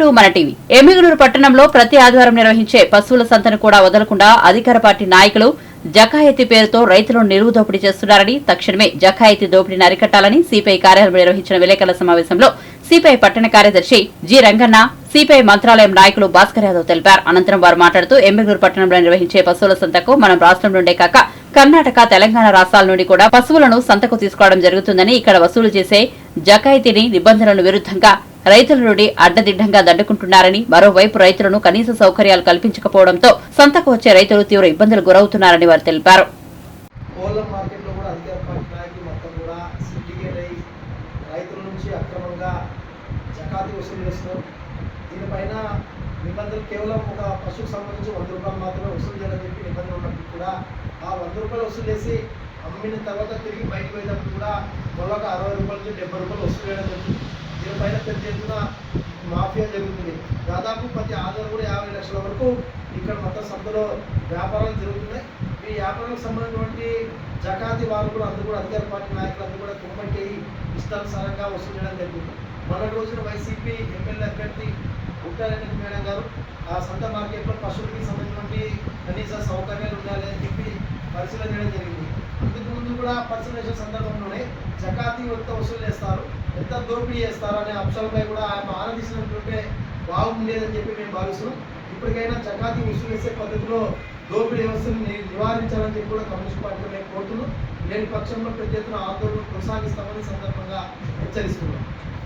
To మన TV. పట్టణంలో ప్రతి ఆదివారం నిర్వహించే పశువుల సంతను కూడా వదలకుండా అధికార పార్టీ నాయకులు జకాయతి పేరుతో రైతులను నిలువు దోపిడీ చేస్తున్నారని తక్షణమే జకాయతి దోపిడీని అరికట్టాలని సిపిఐ కార్యాలయం నిర్వహించిన విలేకరుల సమావేశంలో సిపిఐ పట్టణ కార్యదర్శి జి రంగన్న సిపిఐ మంత్రాలయం నాయకులు భాస్కర్ యాదవ్ తెలిపారు. అనంతరం వారు మాట్లాడుతూ ఎమ్మిగనూరు పట్టణంలో నిర్వహించే పశువుల సంతకు మనం రాష్ట్రం నుండే కాక కర్ణాటక తెలంగాణ రాష్ట్రాల నుండి కూడా పశువులను సంతకు తీసుకోవడం జరుగుతుందని ఇక్కడ వసూలు చేసే జకాయితీని నిబంధనలను విరుద్ధంగా రైతుల నుండి అడ్డదిడ్డంగా దండుకుంటున్నారని మరోవైపు రైతులను కనీస సౌకర్యాలు కల్పించకపోవడంతో సంతకు వచ్చే రైతులు తీవ్ర ఇబ్బందులు గురవుతున్నారని వారు తెలిపారు. దీనిపైన నిబంధనలు కేవలం ఒక పశువుకు సంబంధించి వంద రూపాయలు మాత్రమే వసూలు చేయాలని చెప్పి నిబంధన ఉన్నప్పుడు కూడా ఆ వంద రూపాయలు వసూలు చేసి అమ్మిన తర్వాత తిరిగి బయటకు పోయేటప్పుడు కూడా మరొక అరవై రూపాయల నుంచి డెబ్బై రూపాయలు వసూలు చేయడం జరుగుతుంది. ఎత్తున మాఫియా జరుగుతుంది. దాదాపు ప్రతి ఆధారం కూడా యాభై లక్షల వరకు ఇక్కడ మొత్తం సంతలో వ్యాపారాలు జరుగుతున్నాయి. ఈ వ్యాపారాలకు సంబంధించినటువంటి జకాతి వారు కూడా అందరూ కూడా అధికార పార్టీ నాయకులు అందరూ కూడా కుమ్మటి ఇష్టానుసారంగా వసూలు చేయడం జరిగింది. మొన్నటి రోజున వైసీపీ ఎమ్మెల్యే అభ్యర్థి ఉంటారని మేడం గారు ఆ సంత మార్కెట్లో పశువులకి సంబంధించినటువంటి కనీస సౌకర్యాలు ఉండాలి అని చెప్పి పరిశీలన చేయడం జరిగింది. కూడా పరిశీలన సందర్భంలోనే జకాతి ఎంత వసూలు చేస్తారు. ఎంత దోపిడీ చేస్తారు అనే అంశాలపై కూడా ఆయన ఆనందించినట్టుంటే బాగుండేదని చెప్పి మేము భావిస్తున్నాం. ఇప్పటికైనా జకాతి వసూలు చేసే పద్ధతిలో దోపిడీ వ్యవస్థను నివారించాలని చెప్పి కూడా కమ్యూనిస్ట్ పార్టీ మేము కోరుతున్నాం. లేని పక్షంలో పెద్ద ఎత్తున ఆందోళన కొనసాగిస్తామని సందర్భంగా హెచ్చరిస్తున్నాం.